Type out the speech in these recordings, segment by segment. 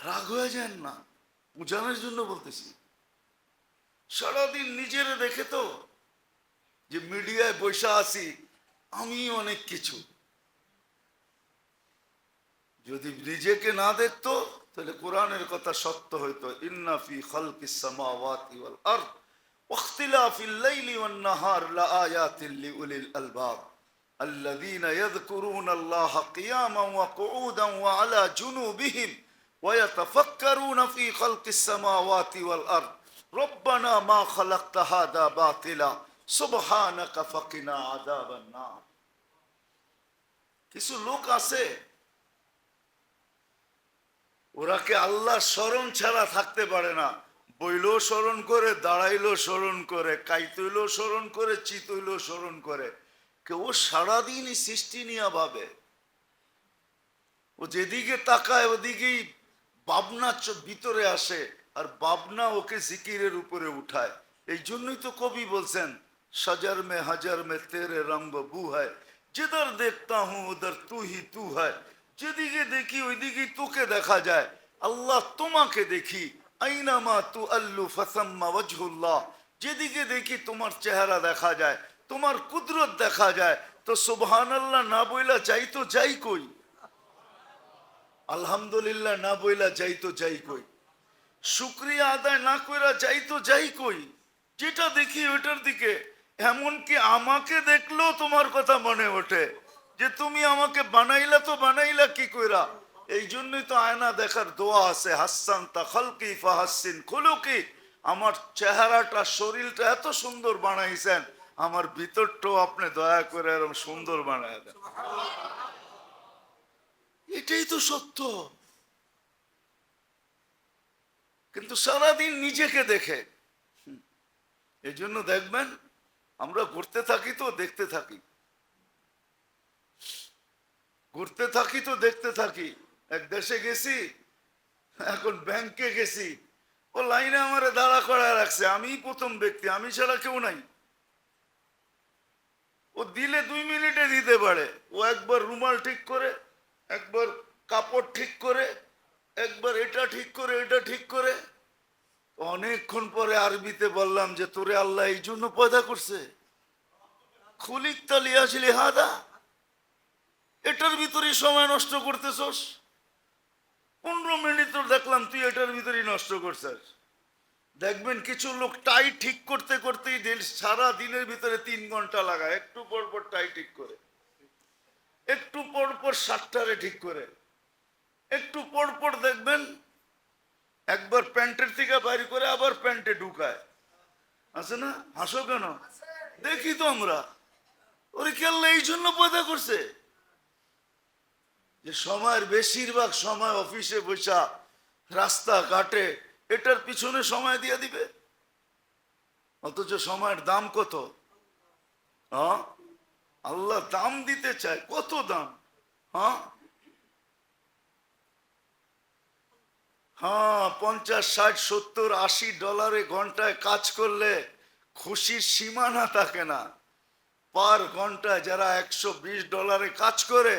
রাগ হয়ে যান না বোঝানোর জন্য বলতেছি সারাদিন নিজেরে দেখে তো যে মিডিয়ায় বৈশা আছি আমি অনেক কিছু যদি নিজেকে না দেখতো তাহলে কোরআনের কথা সত্য হইতো ইন্নাফি খালকিস সামাওয়াতি ওয়াল আরদ ওয়াখতিলাফিল লাইলি ওয়ান নাহার লাআয়াতিন লিউলিল আলবাব الذين يذكرون الله قياما وقعودا وعلى جنوبهم ويتفكرون في خلق السماوات والأرض ربنا ما خلقت هذا باطلا سبحانك فقنا عذاب النار কিছু লোক আছে ওরা কে আল্লাহ স্মরণ ছাড়া থাকতে পারে না বইলেও স্মরণ করে দাঁড়াইলেও স্মরণ করে কাইতইলেও স্মরণ করে চিতইলেও স্মরণ করে কেউ সারাদিনই সৃষ্টি নিয়ে ভাবে ও যেদিকে তাকায় ওদিকেই ভাবনা চ- ভিতরে আসে আর ভাবনা ওকে জিকিরের উপরে উঠায়। এই জন্যই তো কবি বলছেন, সজার মে হাজার মে তেরে রঙ্গ বু হয় যেদার দেখতা হুঁ উদার তু হি তু হয়। যেদিকে দেখি ওইদিকেই তোকে দেখা যায়। আল্লাহ তোমাকে দেখি আইনামা তু আল্লু ফাসাম্মা ওয়াজহুল্লাহ। যেদিকে দেখি তোমার চেহারা দেখা যায়, তোমার কুদরত দেখা যায়। তো সুবহান আল্লাহ না বইলা চাই তো যাই কই। আলহামদুলিল্লাহ, না বইলা যাই তো যাই কই। শুক্রিয়া আদায় না কইরা যাই তো যাই কই। যেটা দেখি ওইটার দিকে। এমনকি আমাকে দেখলেও তোমার কথা মনে ওঠে যে তুমি আমাকে বানাইলা তো বানাইলা কি কইরা? এই জন্যই তো আয়না দেখার দোয়া আছে, হাসান তা খালকি ফাহাসিন খুলুকি। আমার চেহারাটা, শরীরটা এত সুন্দর বানাইছেন, আমার ভিতরটাও আপনি দয়া করে এরকম সুন্দর বানায় দেন। এটাই তো সত্য। কিন্তু সারাদিন নিজেকে দেখে। এই জন্য দেখবেন, আমরা ঘুরতে থাকি তো দেখতে থাকি। ঘুরতে থাকি তো দেখতে থাকি। এক দেশে গেছি, এখন ব্যাংকে গেছি। ও লাইনে আমারে দাঁড়া করা রাখছে আমি প্রথম ব্যক্তি, আমি ছাড়া কেউ নাই। ও দিলে দুই মিনিটে দিতে পারে, ও একবার রুমাল ঠিক করে, একবার কাপড় ঠিক করে, একবার এটা ঠিক করে, এটা ঠিক করে। অনেকক্ষণ পরে আরবিতে বললাম যে, তোরে আল্লাহ এই জন্য পয়দা করছে। খুলিক তালিয়া ছিলি হাদা। এটার ভিতরে সময় নষ্ট করতেছস। পনেরো মিনিট তোর দেখলাম তুই এটার ভিতরেই নষ্ট করছিস। দেখবেন কিছু লোক টাই ঠিক করতে করতেই সারা দিনের ভিতরে তিন ঘণ্টা লাগায়। একটু পর পর টাই ঠিক করে। একটু পর পর সাতটারে ঠিক করে। একটু পর পর দেখবেন, একবার প্যান্টের থেকে বাইর করে আবার প্যান্টে ঢুকায়। আছে না? হাসো কেন? দেখি তো আমরা। ওরে কেল্লা এই জন্য পয়দা করছে? যে সময়ের বেশিরভাগ সময় অফিসে বসা, রাস্তা ঘাটে, এটার পিছনে সময় দিয়ে দিবে। অথচ সময়ের দাম কত? আল্লাহ দাম দিতে চায়। কত দাম? হ্যাঁ হ্যাঁ পঞ্চাশ, ষাট, সত্তর, আশি ডলারে ঘন্টায় কাজ করলে খুশির সীমানা থাকে না। পার ঘন্টায় যারা একশো বিশ ডলারে কাজ করে,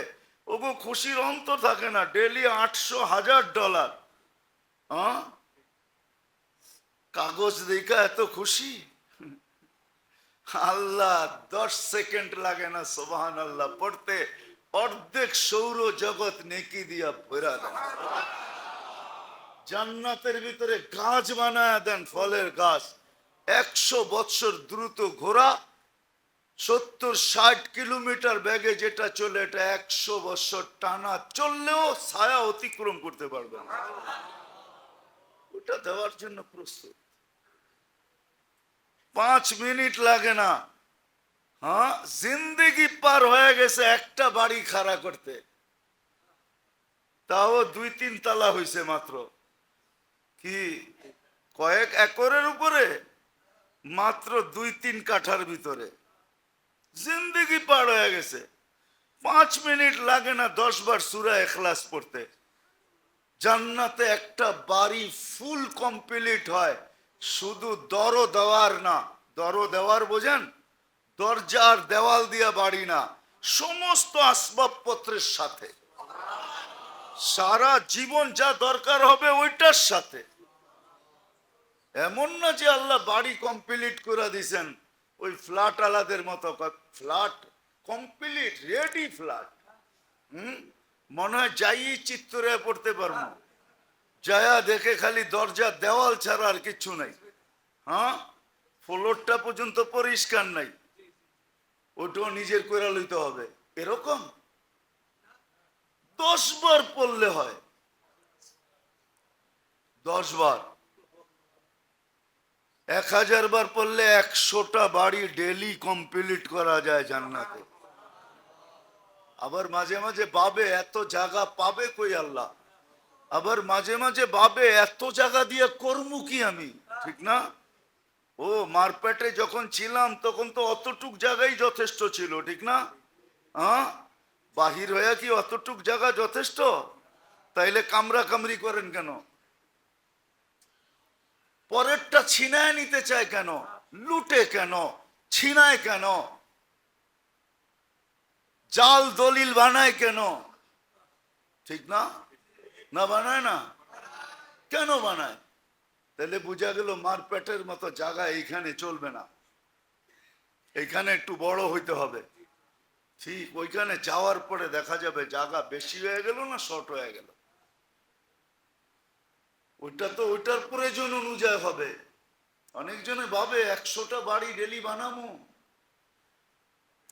ওগো খুশির অন্ত থাকে না ডেলি আটশো হাজার ডলার। হ্যাঁ? কাগজ দেখা এত খুশি? আল্লাহ, দশ সেকেন্ড লাগে না সোবাহান আল্লাহ পড়তে। অর্ধেক সৌর জগৎ নেকি দিয়া ভরা দেন জান্নাতের ভিতরে গাছ বানায় দেন ফলের গাছ। একশো বৎসর দ্রুত ঘোরা, সত্তর ষাট কিলোমিটার ব্যাগে যেটা চলে, এটা একশো বছর টানা চললেও ছায়া অতিক্রম করতে পারবে না। ওটা দেওয়ার জন্য প্রস্তুত। পাঁচ মিনিট লাগে না। হ্যাঁ জিন্দিগি পার হয়ে গেছে একটা বাড়ি খাড়া করতে। তাও দুই তিন তালা হয়েছে মাত্র। কি? কয়েক একরের উপরে? মাত্র দুই তিন কাঠার ভিতরে। জিন্দিগি পার হয়ে গেছে। পাঁচ মিনিট লাগে না দশ বার সুরা এখলাস পড়তে। জান্নাতে একটা বাড়ি ফুল কমপ্লিট হয়। শুধু দর দেওয়ার না। দর দেওয়ার বোঝেন? দরজার দেওয়াল দিয়া বাড়ি না। সমস্ত আসবাবপত্রের সাথে। সারা জীবন যা দরকার হবে ওইটার সাথে। এমন না যে আল্লাহ বাড়ি কমপ্লিট করে দিছেন। ওই ফ্ল্যাট আলাদের মতো ফ্ল্যাট কমপ্লিট রেডি ফ্ল্যাট হুম? মনে হয় যাই চিত্তরে পড়তে পারব। যায়া দেখে খালি দরজা, দেওয়াল ছাড়া আর কিচ্ছু নাই। হ্যাঁ? ফ্লোরটা পর্যন্ত পরিষ্কার নাই। ওটাও নিজের করে লইতে হবে। এরকম? দশ বার পড়লে হয়। দশ বার। এক হাজার বার পড়লে একশোটা বাড়ি ডেলি কমপ্লিট করা যায় জান্নাতে। আবার মাঝে মাঝে বাবে এত জায়গা পাবে কই আল্লাহ? আবার মাঝে মাঝে ভাবে, এত জায়গা দিয়ে করমু কি আমি? ঠিক না? ও, মারপেটে যখন ছিলাম, তখন তো অতটুক জায়গাই যথেষ্ট ছিল, ঠিক না? হ্যাঁ বাহির হয়ে কি অতটুক জায়গা যথেষ্ট? তাইলে কামরা কামরি করেন কেন? পরেরটা ছিনায় নিতে চায় কেন? লুটে কেন? ছিনায় কেন? জাল দলিল বানায় কেন? ঠিক না? না বানায় না? কেন বানায়? তাহলে বোঝা গেল মারপেটের মতো জায়গা এইখানে চলবে না। এইখানে একটু বড় হইতে হবে। ঠিক ওইখানে যাওয়ার পরে দেখা যাবে জায়গা বেশি হয়ে গেল না শর্ট হয়ে গেল? ওইটা তো ওইটার প্রয়োজন অনুযায়ী হবে। অনেকজনে ভাবে, একশোটা বাড়ি ডেলি বানাবো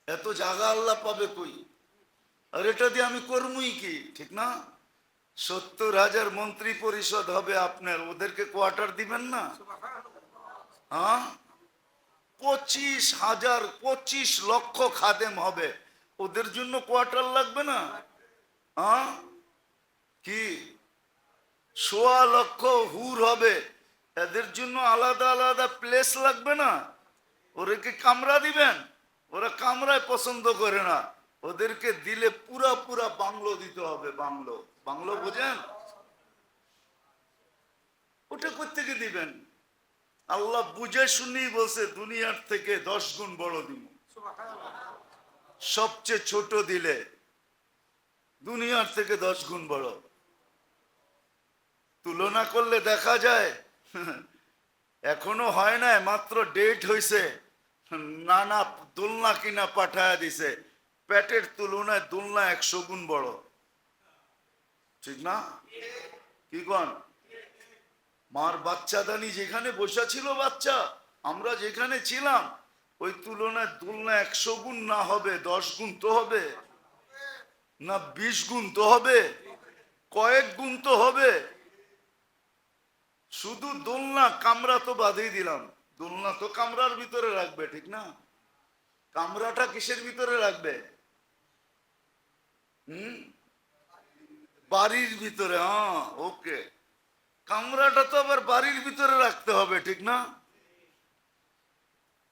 এত জায়গা আল্লাহ পাবে কই? আর এটা দিয়ে আমি করমুই কি? ঠিক না? সত্তর হাজার মন্ত্রী পরিষদ হবে আপনার, ওদেরকে কোয়ার্টার দিবেন না? হ্যাঁ? পঁচিশ হাজার, পঁচিশ লক্ষ খাদেম হবে। ওদের জন্য কোয়ার্টার লাগবে না? হ্যাঁ? কি? সোয়া লক্ষ হুর হবে। এদের জন্য আলাদা আলাদা প্লেস লাগবে না। ওদেরকে কামরা দিবেন? ওরা কামরায় পছন্দ করে না। ওদেরকে দিলে পুরা পুরা বাংলো দিতে হবে, বাংলো। বাংলো বোঝেন? ওটা কোথেকে দিবেন? আল্লাহ বুঝে শুনেই বলছে, দুনিয়ার থেকে দশ গুণ বড় দিব। সবচেয়ে ছোট দিলে দুনিয়ার থেকে দশ গুণ বড়। তুলনা করলে দেখা যায়, এখনও হয় না, মাত্র ডেট হইছে, নানা দোলনা কিনা পাঠায় দিছে, পেটের তুলনায় দোলনা একশো গুণ বড়। ঠিক না? কি কন? মার বাচ্চা দানি যেখানে বসা ছিল বাচ্চা, আমরা যেখানে ছিলাম, ওই তুলনায় দোলনা একশো গুণ না হবে, দশ গুণ তো হবে, না বিশ গুণ তো হবে, কয়েক গুণ তো হবে। শুধু দোলনা কামরা তো বাদেই দিলাম। দোলনা তো কামরার ভিতরে রাখবে, ঠিক না? কামরাটা কিসের ভিতরে রাখবে? হুম? বাড়ির ভিতরে হ্যাঁ ওকে। কামরাটা তো আবার বাড়ির ভিতরে রাখতে হবে, ঠিক না?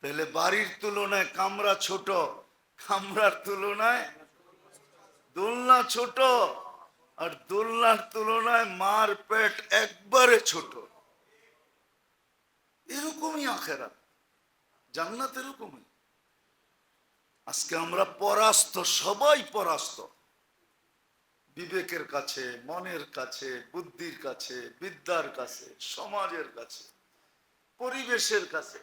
তাহলে বাড়ির তুলনায় কামরা ছোট, কামরার তুলনায় দোলনা ছোট, আর দোলনার তুলনায় মার পেট একবারে ছোট। এরকমই আখেরা জান্নাত এরকমই। আজকে আমরা পরাস্ত, সবাই পরাস্ত। বিবেকের কাছে, মনের কাছে, বুদ্ধির কাছে, বিদ্যার কাছে, সমাজের কাছে, পরিবেশের কাছে।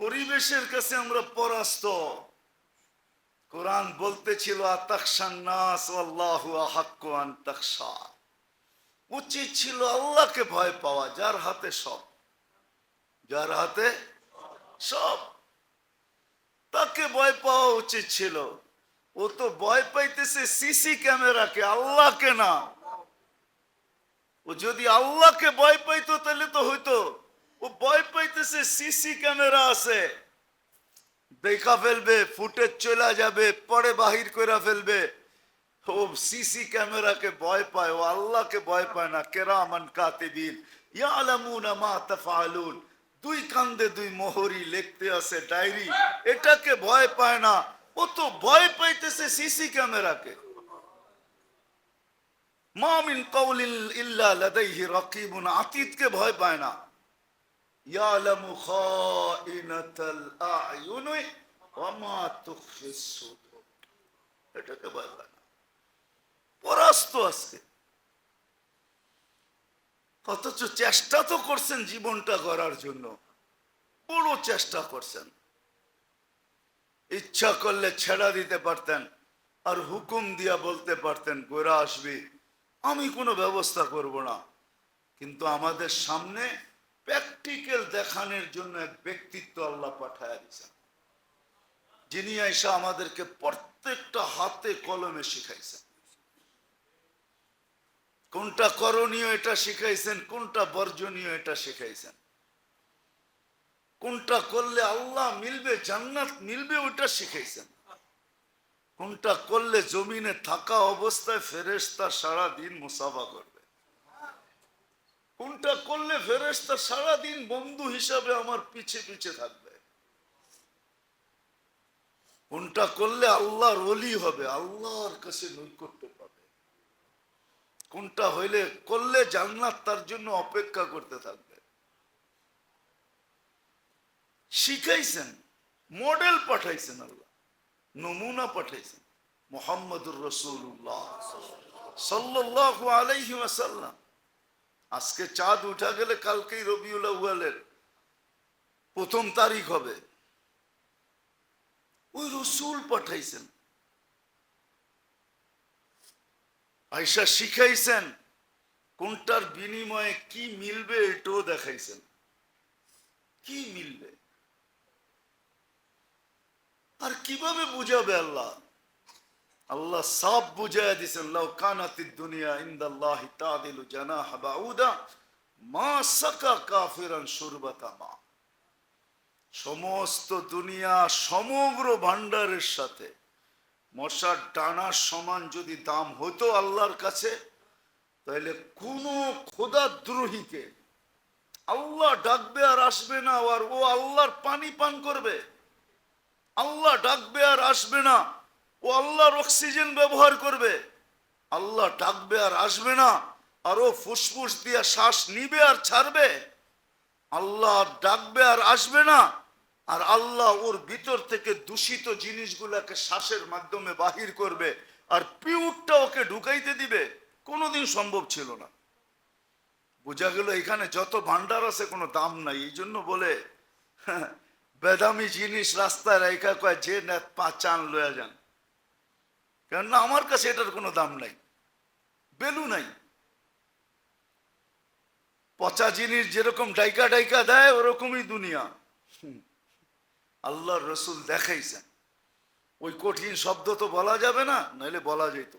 পরিবেশের কাছে আমরা পরাস্ত। কোরআন বলতেছিল আতাকসান্নাস আল্লাহু আহাক্কু আন তাকসা উচিত ছিল আল্লাহকে ভয় পাওয়া, যার হাতে সব। যার হাতে সব। তাকে ভয় পাওয়া উচিত ছিল। ও তো ভয় পাইতেছে সিসি ক্যামেরাকে, আল্লাহকে না। ও যদি আল্লাহকে ভয় পাইতো, তাহলে তো হইতো। ও ভয় পাইতেছে সিসি ক্যামেরা আছে। দেখা ফেলবে, ফুটেজ চলে যাবে, পরে বাহির করে ফেলবে। ও সিসি ক্যামেরাকে ভয় পায় ও আল্লাহকে ভয় পায় না কেরামান কাতিবিন ইয়ালামুনা মা তাফআলুন দুই কান্দে দুই মোহরি লিখতে আছে ডায়েরি এটাকে ভয় পায় না ও তো ভয় পাইতেছে সিসি ক্যামেরাকে মা মিন কওলিন ইল্লা লাদাইহি রাকিবুন আতীতকে ভয় পায় না ইয়ালামু খাইনাতাল আয়ুনি ওয়া মা তুখফিস সুদুর এটাকে ভয় পায় না ব্যস্ত আজকে অথচ চেষ্টা তো করছেন জীবনটা করার জন্য। বড় চেষ্টা করছেন। ইচ্ছা করলে ছেড়া দিতে পারতেন আর হুকুম দিয়া বলতে পারতেন, গোরা আসবি, আমি কোনো ব্যবস্থা করব না। কিন্তু আমাদের সামনে প্র্যাকটিক্যাল দেখানোর জন্য এক ব্যক্তিত্ব আল্লাহ পাঠায় দিয়েছেন। যিনি আইসা আমাদেরকে প্রত্যেকটা হাতে কলমে শিখাইছেন। কোনটা করণীয় এটা শিখাইছেন, কোনটা বর্জনীয় এটা শিখাইছেন? কোনটা করলে আল্লাহ মিলবে, জান্নাত মিলবে ওটা শিখাইছেন। কোনটা করলে জমিনে থাকা অবস্থায় ফেরেস্তা সারা দিন মুসাফা করবে। কোনটা করলে ফেরেস্তা সারা দিন বন্ধু হিসাবে আমার পিছে পিছে থাকবে। কোনটা করলে আল্লাহর অলি হবে, আল্লাহর কাছে নৈকট্য কোনটা হইলে করলে জান্নাত তার জন্য অপেক্ষা করতে থাকবে। শিখাইছেন, মডেল পাঠাইছেন আল্লাহ, নমুনা পাঠাইছেন, মোহাম্মদুর রসুল্লাহ সাল্লাল্লাহু আলাইহি ওয়াসাল্লাম। আজকে চাঁদ উঠা গেলে কালকেই রবিউল আউয়ালের প্রথম তারিখ হবে। ওই রসুল পাঠাইছেন আইসা শিখাইছেন, কোনটার বিনিময়ে কি মিলবে এটাও দেখাইছেন। কি মিলবে? আর কীভাবে বুঝাবে আল্লাহ? আল্লাহ সব বুঝাই দিছেন, লাউ কানাতি দুনিয়া ইনদাল্লাহি তাদিলু জানাহ বাউদা, মা সাকা কাফিরান সুরবাতা মা। সমস্ত দুনিয়া সমগ্র ভান্ডারের সাথে মশার ডানার সমান যদি দাম হতো আল্লাহর কাছে তাহলে কোন খোদাদ্রোহীকে আল্লাহ ডাকবে আর আসবে না, আর ও আল্লাহর পানি পান করবে। আল্লাহ ডাকবে আর আসবে না, ও আল্লাহর অক্সিজেন ব্যবহার করবে। আল্লাহ ডাকবে আর আসবে না, আর ও ফুসফুস দিয়ে শ্বাস নিবে আর ছাড়বে। আল্লাহ ডাকবে আর আসবে না আর আল্লাহ ওর ভিতর থেকে দূষিত জিনিসগুলাকে শ্বাসের মাধ্যমে বাহির করবে আর পিউটটা ওকে ঢুকাইতে দিবে কোনোদিন সম্ভব ছিল না। বোঝা গেল এখানে যত ভান্ডার আছে কোনো দাম নাই এই জন্য বলে হ্যাঁ, বেদামি জিনিস রাস্তায় রেখা কয় যে নেত পাঁচ চান লয়া যান। কেননা আমার কাছে এটার কোনো দাম নাই বেলু নাই। পচা জিনিস যেরকম ডাইকা ডাইকা দেয় ওরকমই দুনিয়া। আল্লাহর রসুল দেখাইছেন। ওই কঠিন শব্দ তো বলা যাবে না নাহলে বলা যেত।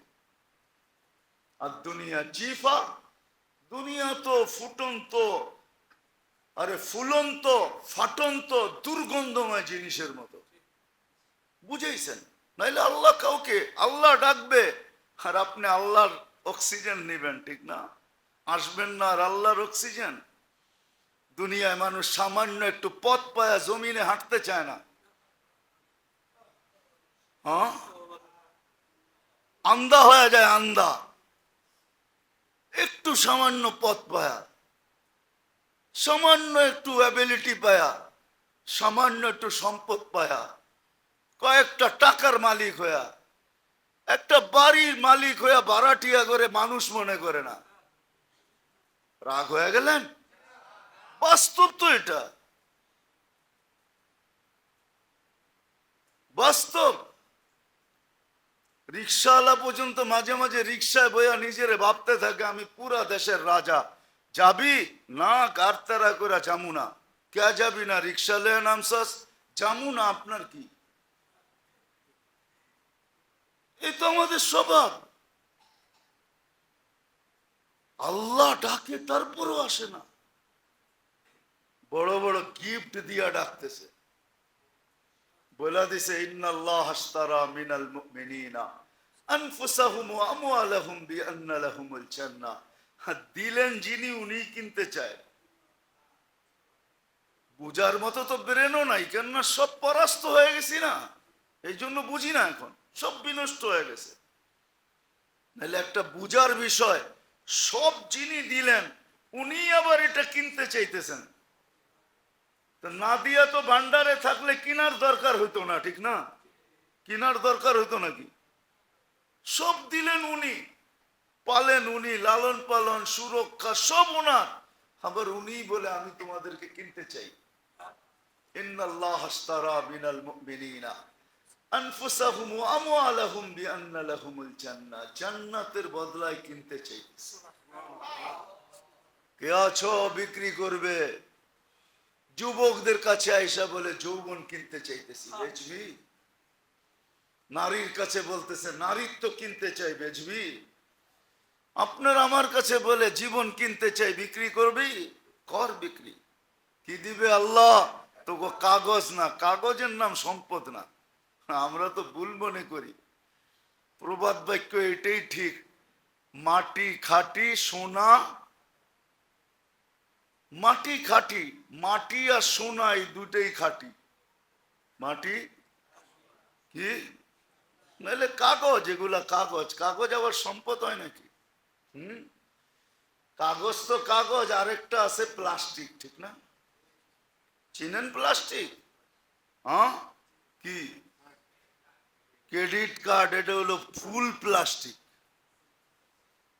আর দুনিয়া চিফা দুনিয়া তো ফুটন্ত, আরে ফুলন্ত, ফাটন্ত, দুর্গন্ধময় জিনিসের মতো। বুঝেইছেন? নাইলে আল্লাহ কাউকে, আল্লাহ ডাকবে, আর আপনি আল্লাহর অক্সিজেন নেবেন, ঠিক না? আসবেন না আর আল্লাহর অক্সিজেন? দুনিয়ায় মানুষ সামান্য একটু পথ পায়া জমিনে হাঁটতে চায় না। হ্যাঁ? আন্দা হয়ে যায় আন্দা। একটু সামান্য পথ পায়া। সামান্য একটু অ্যাবিলিটি পায়া। সামান্য একটু সম্পদ পায়া। কয়েকটা টাকার মালিক হইয়া একটা বাড়ির মালিক হইয়া বারাটিয়া করে মানুষ মনে করে না। রাগ হয়ে গেলেন? বাস্তব তো এটা। বাস্তব। রিক্সাওয়ালা পর্যন্ত মাঝে মাঝে রিক্সায় বইয়া নিজেরে ভাবতে থাকে, আমি পুরা দেশের রাজা। যাবি? না, কার তারা করে যামু না। কে যাবি না? রিক্সা লয়ে নামসাস যামু না, আপনার কি? এই তো আমাদের স্বভাব। আল্লাহ ডাকে, তারপরও আসে না। বড় বড় গিফট দিয়া ডাকতেছে। বলা দিছে হ্যাঁ, দিলেন যিনি উনি কিনতে চায়। বুঝার মতো তো ব্রেনও নাই কেননা সব পরাস্ত হয়ে গেছি না। এই জন্য বুঝি না এখন সব বিনষ্ট হয়ে গেছে। নাহলে একটা বুঝার বিষয় সব যিনি দিলেন উনি আবার এটা কিনতে চাইতেছেন। তো না তো ভান্ডারে থাকলে কিনার দরকার হইতো না, ঠিক না? কিনার দরকার হইতো নাকি? সব দিলেন উনি, পালেন উনি, লালন পালন, সুরক্ষা, সব ওনার। আবার উনি বলে, আমি তোমাদেরকে কিনতে চাই। জান্নাতের বদলায় কিনতে চাই কে আছো? বিক্রি করবে। যুবকদের কাছে আইসা বলে যৌবন কিনতে চাইতেছি বেচবি? নারীর কাছে বলতেছে নারীত্ব কিনতে চাই বেচবি? আপনার আমার কাছে বলে জীবন কিনতে চাই বিক্রি করবি? কর বিক্রি। কি দিবে আল্লাহ? তো কাগজ না কাগজের নাম সম্পদ না। আমরা তো ভুল মনে করি। প্রবাদ বাক্য এটাই ঠিক। মাটি খাটি সোনা মাটি খাটি, মাটি আর সোনা এই দুটেই খাটি। মাটি কি? নাহলে কাগজ, এগুলা কাগজ। কাগজ আবার সম্পদ হয় নাকি? হুম? কাগজ তো কাগজ, আরেকটা আছে প্লাস্টিক, ঠিক না? চিনেন প্লাস্টিক? হ্যাঁ? কি? ক্রেডিট কার্ড, এটা হলো ফুল প্লাস্টিক।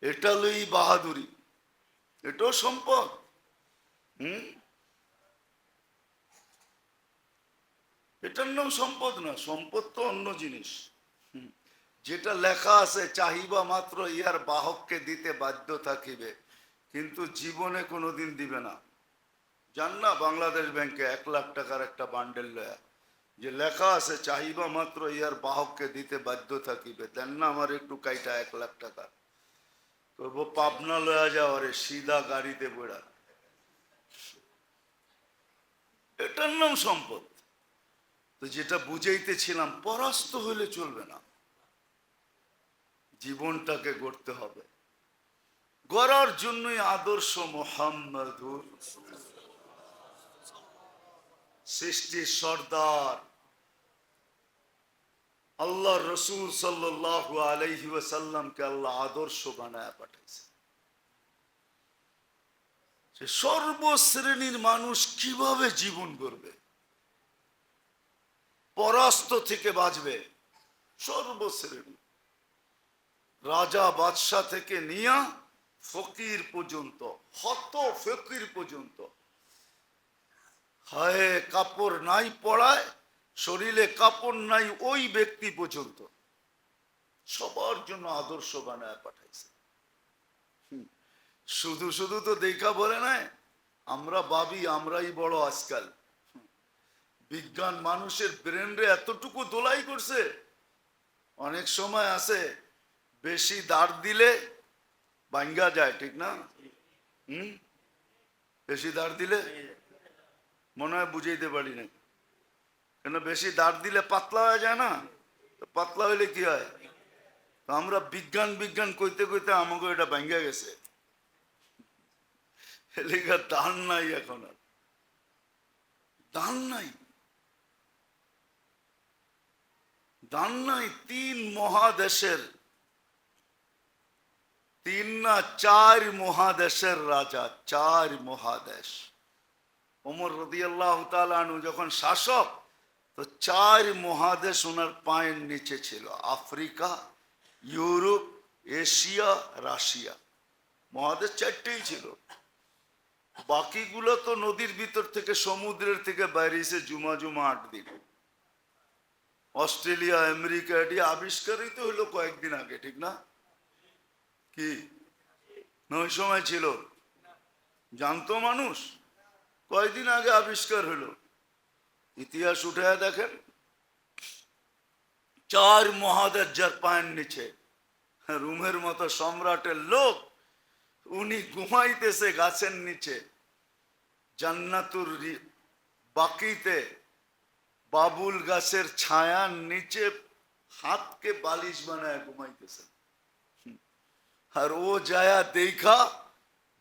এটা হলো বাহাদুরি। এটাও সম্পদ। এটার নাম সম্পদ না, সম্পদ তো অন্য জিনিস। যেটা লেখা আছে, চাহিবা মাত্র ইহার বাহককে দিতে বাধ্য থাকিবে, কিন্তু জীবনে কোনোদিন দিবে না। জান না, বাংলাদেশ ব্যাংকে এক লাখ টাকার একটা বান্ডেল লয়া, যে লেখা আছে, চাহিবা মাত্র ইয়ার বাহককে দিতে বাধ্য থাকিবে। দেন না আমার একটু কাইটা এক লাখ টাকা। পাবনা লয়া যাওয়ারে সিধা গাড়িতে বেড়া এটার নাম সম্পদ। তো যেটা বুঝাইতেছিলাম, পরাস্ত হলে চলবে না। জীবনটাকে গড়তে হবে। গড়ার জন্যই আদর্শ মোহাম্মদুর। সৃষ্টির সর্দার। আল্লাহ রসুল সাল্লাল্লাহু আলাইহি ওয়াসাল্লামকে আল্লাহ আদর্শ বানায় পাঠাইছে সে সর্বশ্রেণীর মানুষ কীভাবে জীবন করবে? পরাস্ত থেকে বাঁচবে সর্বশ্রেণী। রাজা বাদশাহ থেকে নিয়া ফকির পর্যন্ত, হত ফকির পর্যন্ত। হায়, কাপড় নাই পড়ায়, শরীরে কাপড় নাই ওই ব্যক্তি পর্যন্ত। সবার জন্য আদর্শ বানায় হুম। শুধু শুধু তো দেখা বলে নাই আমরা ভাবি আমরাই বড় আজকাল। বিজ্ঞান মানুষের ব্রেনরে এতটুকু দোলাই করছে, অনেক সময় আছে বেশি দাঁড় দিলে ভাঙ্গা যায়, ঠিক না? হুম? বেশি দাঁড় দিলে মনে হয় বুঝাইতে পারি না কেন বেশি দাঁড় দিলে পাতলা হয়ে যায় না? পাতলা হইলে কি হয়? আমরা বিজ্ঞান বিজ্ঞান কইতে কইতে আমাকে এটা ভাঙ্গা গেছে। এলাকা দান নাই এখন আর। দান নাই। দান নাই তিন মহাদেশের। তিন না চার মহাদেশের রাজা, চার মহাদেশ। ওমর রদিয়াল্লাহ তালু যখন শাসক, তো চার মহাদেশ ওনার পায়ের নিচে ছিল। Africa, Europe, Asia, Russia. মহাদেশ চারটেই ছিল। বাকিগুলো তো নদীর ভিতর থেকে, সমুদ্রের থেকে বাইরেছে জুমা জুমা আট দিন। অস্ট্রেলিয়া, আমেরিকা, এটি আবিষ্কারই তো হলো কয়েকদিন আগে, ঠিক না? কি? না ওই সময় ছিল। জানতো মানুষ? কয়েকদিন আগে আবিষ্কার হলো? ইতিহাস উঠে দেখেন। চার মহাদের যার পায়ের নিচে। রুমের মতো সম্রাটের লোক, উনি ঘুমাইতেছে গাছের নিচে। জান্নাতুর বাকিতে বাবুল গাছের ছায়ার নিচে হাতকে বালিশ বানায় ঘুমাইতেছে। আর ও যায়া দেখা,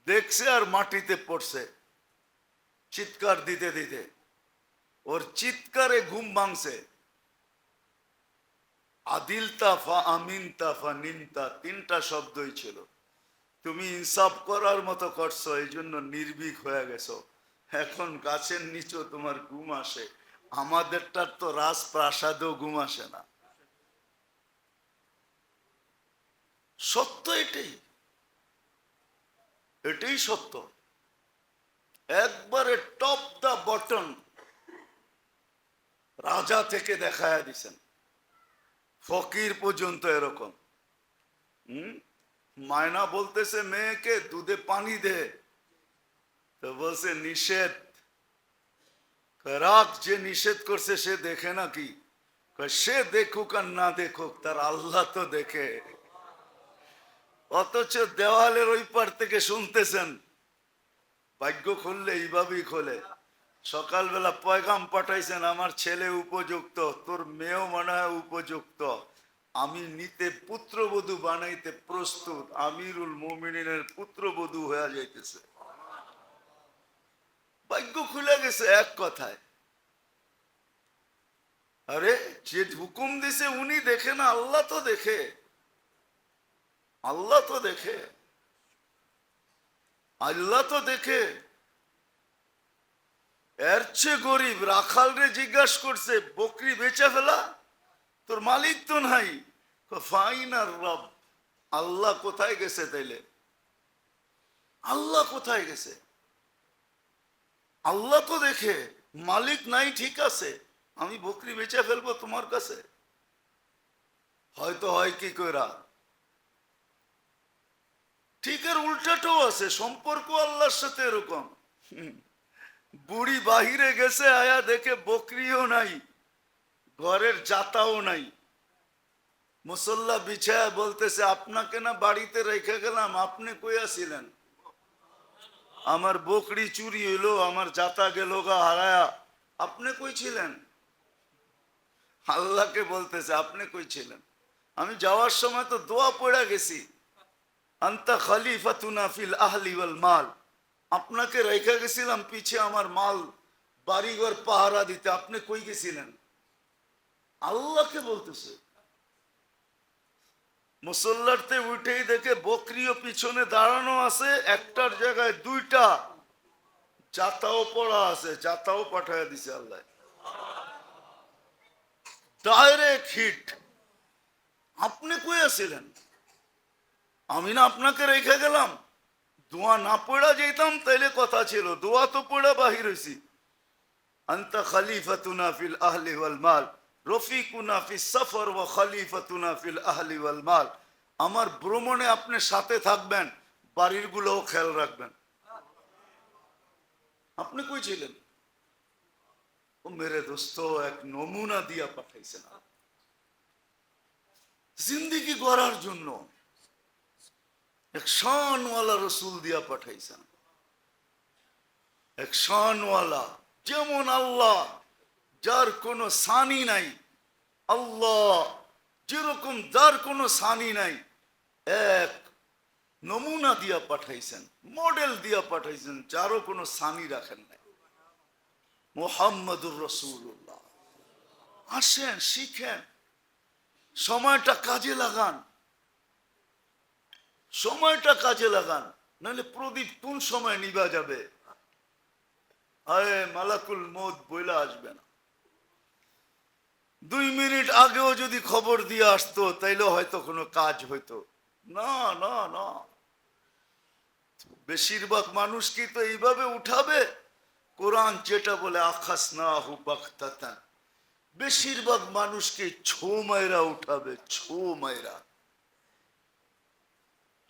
দেখছে আর মাটিতে পড়ছে। চিৎকার দিতে দিতে। ওর চিৎকারে ঘুম ভাঙছে। আদিল তাফা, আমিন তাফা নিন্তা তিনটা শব্দই ছিল। তুমি ইনসাফ করার মতো করছ এই জন্য নির্ভীক হয়ে গেছো। এখন গাছের নিচেও তোমার ঘুম আসে। আমাদেরটার তো রাজপ্রাসাদেও ঘুম আসে না। সত্য এটাই। এটাই সত্য। একবারে টপ দা বটন রাজা থেকে দেখায় দিছেন। ফকির পর্যন্ত এরকম। হুম? মায়না বলতেছে, মেয়েকে দুধে পানি দে। বলছে, নিষেধ। রাগ যে নিষেধ করছে সে দেখে নাকি? সে দেখুক আর না দেখুক, তার আল্লাহ তো দেখে। অথচ দেওয়ালের ওই পার থেকে শুনতেছেন, ভাগ্য খুললে এইভাবেই খোলে। সকালবেলা পয়গাম পাঠাইছেন, আমার ছেলে উপযুক্ত, তোর মেয়েও মনে হয় উপযুক্ত। আমি নিতে পুত্রবধূ বানাইতে প্রস্তুত। আমিরুল মোমিনের পুত্রবধূ হয়ে যাইতেছে। ভাগ্য খুলে গেছে এক কথায়। আরে, যে হুকুম দিছে উনি দেখে না, আল্লাহ তো দেখে। আল্লাহ তো দেখে। আল্লাহ তো দেখে। এর চেয়ে গরিব রাখাল রে জিজ্ঞাসা করছে, বকরি বেচে ফেলা? তোর মালিক তো নাই। ফাইন আর রব। আল্লাহ কোথায় গেছে তাইলে? আল্লাহ কোথায় গেছে? আল্লাহ তো দেখে, মালিক নাই, ঠিক আছে, আমি বকরি বেচে ফেলব তোমার কাছে। হয়তো হয় কি কইরা? ঠিক এর উল্টাটাও আছে, সম্পর্ক আল্লাহর সাথে এরকম। বুড়ি বাহিরে গেছে, আয়া দেখে বকরিও নাই, ঘরের জাতাও নাই। মুসল্লা বিছায়া বলতেছে, আপনাকে না বাড়িতে রেখে গেলাম, আপনি কইয়াছিলেন আমার বকরি চুরি হইল, আমার জাতা গেল গা হারায়া। আপনি কই ছিলেন? আল্লাহকে বলতেছে, আপনি কই ছিলেন? আমি যাওয়ার সময় তো দোয়া পড়া গেছি। আন্তা খালিফাতুনা ফিল আহলি ওয়াল মাল। আপনাকে রেখে গেছিলাম পিছে আমার মাল, বাড়িঘর পাহারা দিতে। আপনি কই গেছিলেন? আল্লাহকে বলতেছে। মুসল্লারতে উঠেই দেখে বকরিও পিছনে দাঁড়ানো আছে, একটার জায়গায় দুইটা। জাতাও পড়া আছে জাতাও পাঠায় দিছে আল্লাহ। ডাইরেক্ট হিট আপনি কই আছিলেন? আমি না আপনাকে রেখে গেলাম। দোয়া না পড়া যেতাম, তাইলে কথা ছিল। দোয়া তো পড়া বাহির হয়েছি আন্তা খালিফাতুনা ফিল আহলি ওয়াল মাল। রফিকুনা ফি সফর ওয়া খালিফাতুনা ফিল আহলি ওয়াল মাল। আমার ভ্রমণে আপনি সাথে থাকবেন বাড়ির গুলোও খেয়াল রাখবেন। আপনি কই ছিলেন? ও মেরে দোস্ত, এক নমুনা দিয়া পাঠাইছেন। জিন্দিগি জন্য এক শানওয়ালা রসুল দিয়া পাঠাইছেন। এক শানওয়ালা, যেমন আল্লাহ, যার কোনো সানি নাই আল্লাহ, যেরকম যার কোনো সানি নাই, এক নমুনা দিয়া পাঠাইছেন, মডেল দিয়া পাঠাইছেন, যারও কোনো সানি রাখেন নাই। মোহাম্মদুর রসুল্লাহ আসেন, শিখেন, সময়টা কাজে লাগান। সময়টা কাজে লাগান, নাহলে প্রদীপ কোন সময় নিবা যাবে? আরে, মালাকুল মত বইলা আসবে না। দুই মিনিট আগেও যদি খবর দিয়ে আসতো, তাইলে হয়তো কোনো কাজ হইতো। না না না। বেশিরভাগ মানুষকে তো এইভাবে উঠাবে? কোরআন যেটা বলে আকাশ না হু বাক্তাতা বেশিরভাগ মানুষকে ছো মায়েরা উঠাবে, ছো মায়েরা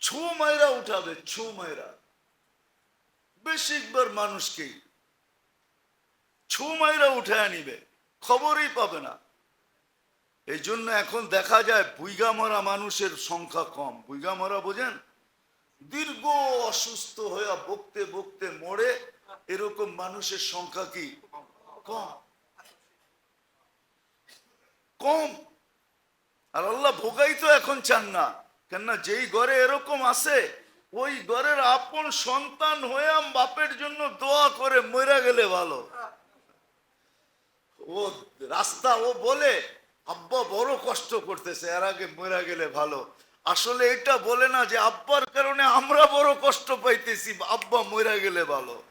ছো মায়েরা উঠাবে, ছো মায়েরা বেশিরভাগ মানুষকেই ছো মায়েরা উঠায় আনিবে খবরই পাবে না। এই জন্য এখন দেখা যায় বুইগা মরা মানুষের সংখ্যা কম। বুইগা মরা বোঝেন? দীর্ঘ অসুস্থ হয়ে বকতে বকতে মরে, এরকম মানুষের সংখ্যা কি? কম। কম। আর আল্লাহ ভোগাই তো এখন চান না। কেননা যেই ঘরে এরকম আছে, ওই ঘরের আপন সন্তান হয়ে বাপের জন্য দোয়া করে মরে গেলে ভালো। ও রাস্তা ও বলে আব্বা বড় কষ্ট করতেছে, এর আগে মরে গেলে ভালো। আসলে এটা বলে না যে আব্বার কারণে আমরা বড় কষ্ট পাইতেছি, আব্বা মরে গেলে ভালো।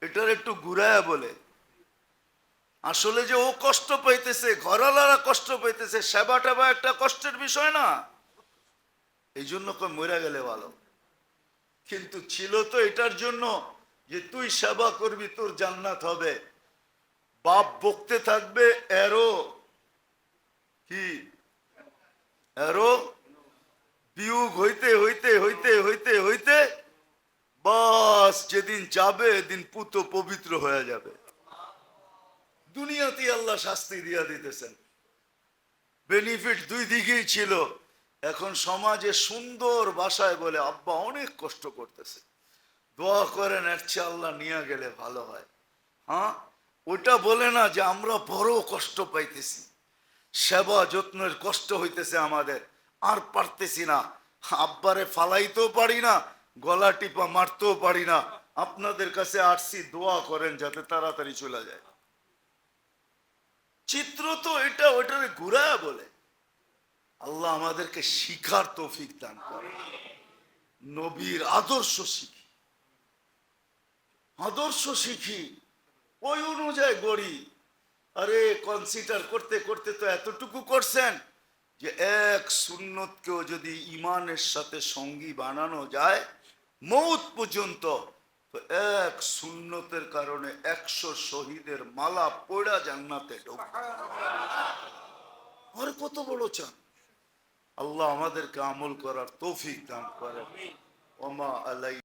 এটার একটু ঘুরায়া বলে। আসলে যে ও কষ্ট পাইতেছে ঘরালারা কষ্ট পাইতেছে সেবা টেবা একটা কষ্টের বিষয় না। এই জন্য মরে গেলে ভালো। কিন্তু ছিল তো এটার জন্য যে তুই সেবা করবি, তোর জান্নাত হবে। বাপ বকতে থাকবে এরো কি? বিয়োগ হইতে হইতে হইতে হইতে হইতে বাস, যেদিন যাবে, এদিন পুত পবিত্র হয়ে যাবে। দুনিয়াতে আল্লাহ শাস্তি দিয়া দিতেছেন। বেনিফিট দুই দিকেই ছিল। এখন সমাজে সুন্দর ভাষায় বলে, আব্বা, অনেক কষ্ট করতেছে। দোয়া করেন, এর চেয়ে আল্লাহ নিয়ে গেলে ভালো হয়। হ্যাঁ? ওটা বলে না যে, আমরা বড় কষ্ট পাইতেছি। সেবা যত্নের কষ্ট হইতেছে আমাদের। আর পারতেছি না। আব্বারে ফালাইতেও পারি না, গলা টিপা মারতেও পারি না। আপনাদের কাছে আসছি, দোয়া করেন যাতে তাড়াতাড়ি চলে যায়। চিত্র তো এটা ওটারে ঘুরায় বলে। আল্লাহ আমাদেরকে শিখার তৌফিক দান করে নবীর আদর্শ শিখি। আদর্শ শিখি। ওই অনুযায়ী গড়ি। আরে কনসিডার করতে করতে তো এতটুকু করছেন যে এক সুন্নতকেও যদি ইমানের সাথে সঙ্গী বানানো যায় মৌত পর্যন্ত তো এক সুন্নতের কারণে একশো শহীদের মালা পোড়া জান্নাতে ঢোকে। আর কত বড় চান। আল্লাহ আমাদেরকে আমল করার তৌফিক দান করেন। ওমা আলাই